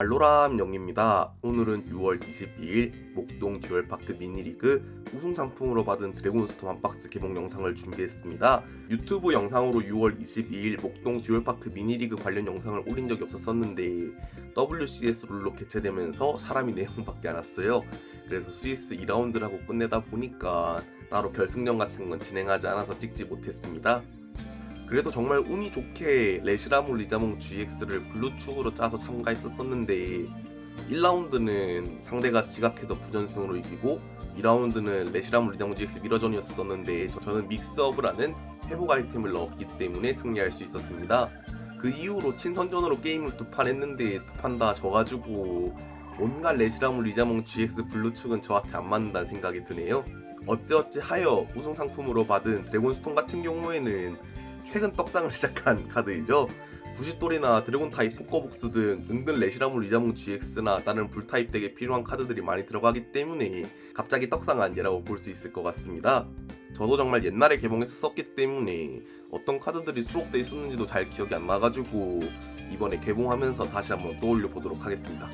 알로람 영입니다. 오늘은 6월 22일 목동 듀얼파크 미니리그 우승 상품으로 받은 드래곤스톰 한 박스 개봉 영상을 준비했습니다. 유튜브 영상으로 6월 22일 목동 듀얼파크 미니리그 관련 영상을 올린 적이 없었었는데 WCS 룰로 개최되면서 사람이 4명밖에 안 왔어요. 그래서 스위스 2라운드를 하고 끝내다 보니까 따로 결승전 같은 건 진행하지 않아서 찍지 못했습니다. 그래도 정말 운이 좋게 레시라몰 리자몽 GX를 블루축으로 짜서 참가했었었는데 1라운드는 상대가 지각해서 부전승으로 이기고 2라운드는 레시라몰 리자몽 GX 미러전이었었는데 저- 저는 믹스업을 하는 회복 아이템을 넣었기 때문에 승리할 수 있었습니다. 그 이후로 친선전으로 게임을 두 판 했는데 두 판 다 져가지고 온갖 레시라몰 리자몽 GX 블루축은 저한테 안 맞는다는 생각이 드네요. 어찌어찌 하여 우승 상품으로 받은 드래곤스톤 같은 경우에는 최근 떡상을 시작한 카드이죠. 부시돌이나 드래곤 타입 포커복스 등 은근 레시라몰 리자몽 GX나 다른 불타입 덱에 필요한 카드들이 많이 들어가기 때문에 갑자기 떡상한 예라고 볼 수 있을 것 같습니다. 저도 정말 옛날에 개봉했었기 때문에 어떤 카드들이 수록돼 있었는지도 잘 기억이 안 나가지고 이번에 개봉하면서 다시 한번 떠올려 보도록 하겠습니다.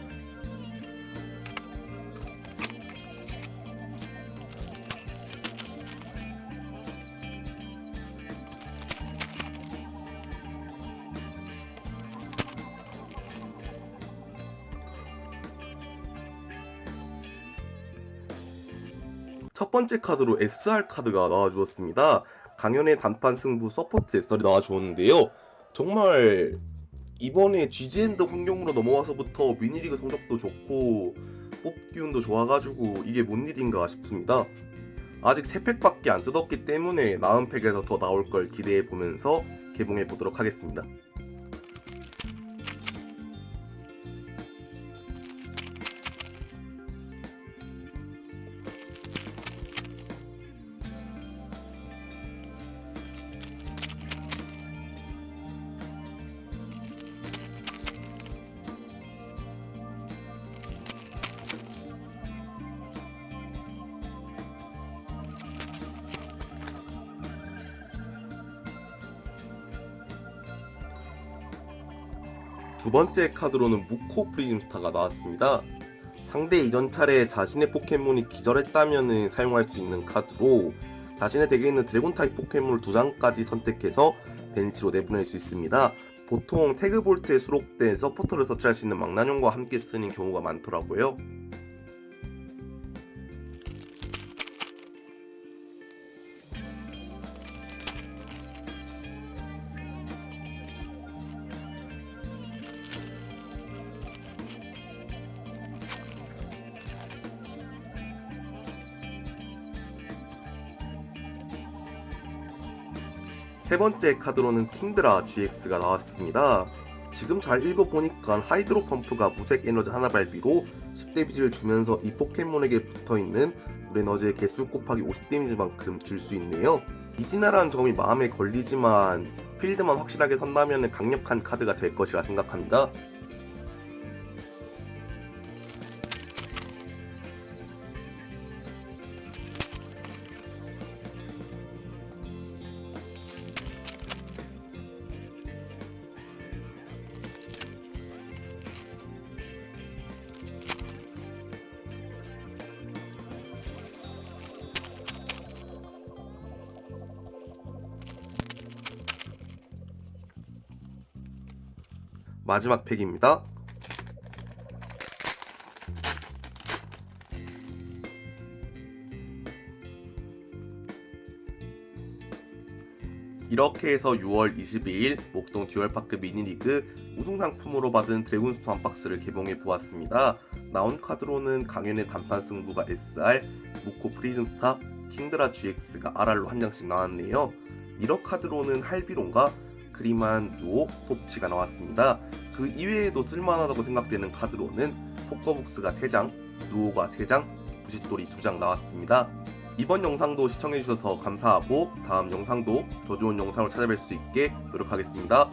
첫 번째 카드로 SR 카드가 나와주었습니다. 강연의 단판 승부 서포트 SR이 나와주었는데요. 정말 이번에 GG엔드 환경으로 넘어와서부터 미니리그 성적도 좋고 뽑기 운도 좋아가지고 이게 뭔 일인가 싶습니다. 아직 3팩밖에 안 뜯었기 때문에 나은 팩에서 더 나올 걸 기대해 보면서 개봉해 보도록 하겠습니다. 두 번째 카드로는 무코 프리즘스타가 나왔습니다. 상대 이전 차례 자신의 포켓몬이 기절했다면 사용할 수 있는 카드로 자신의 덱에 있는 드래곤 타입 포켓몬을 두 장까지 선택해서 벤치로 내보낼 수 있습니다. 보통 태그볼트에 수록된 서포터를 서치할 수 있는 망나뇽과 함께 쓰는 경우가 많더라고요. 세 번째 카드로는 킹드라 GX가 나왔습니다. 지금 잘 읽어보니까 하이드로 펌프가 무색 에너지 하나 발비로 10 데미지를 주면서 이 포켓몬에게 붙어있는 에너지의 개수 곱하기 50 데미지만큼 줄 수 있네요. 이지나라는 점이 마음에 걸리지만 필드만 확실하게 선다면 강력한 카드가 될 것이라 생각합니다. 마지막 팩입니다. 이렇게 해서 6월 22일 목동 듀얼파크 미니리그 우승 상품으로 받은 드래곤스톰 한 박스를 개봉해 보았습니다. 나온 카드로는 강연의 단판 승부가 SR, 무코 프리즘 스탑, 킹드라 GX가 RR로 한 장씩 나왔네요. 미러 카드로는 할비론과 크리만 요 톱치가 나왔습니다. 그 이외에도 쓸만하다고 생각되는 카드로는 포커북스가 3장, 누오가 3장, 부싯돌이 2장 나왔습니다. 이번 영상도 시청해주셔서 감사하고 다음 영상도 더 좋은 영상을 찾아뵐 수 있게 노력하겠습니다.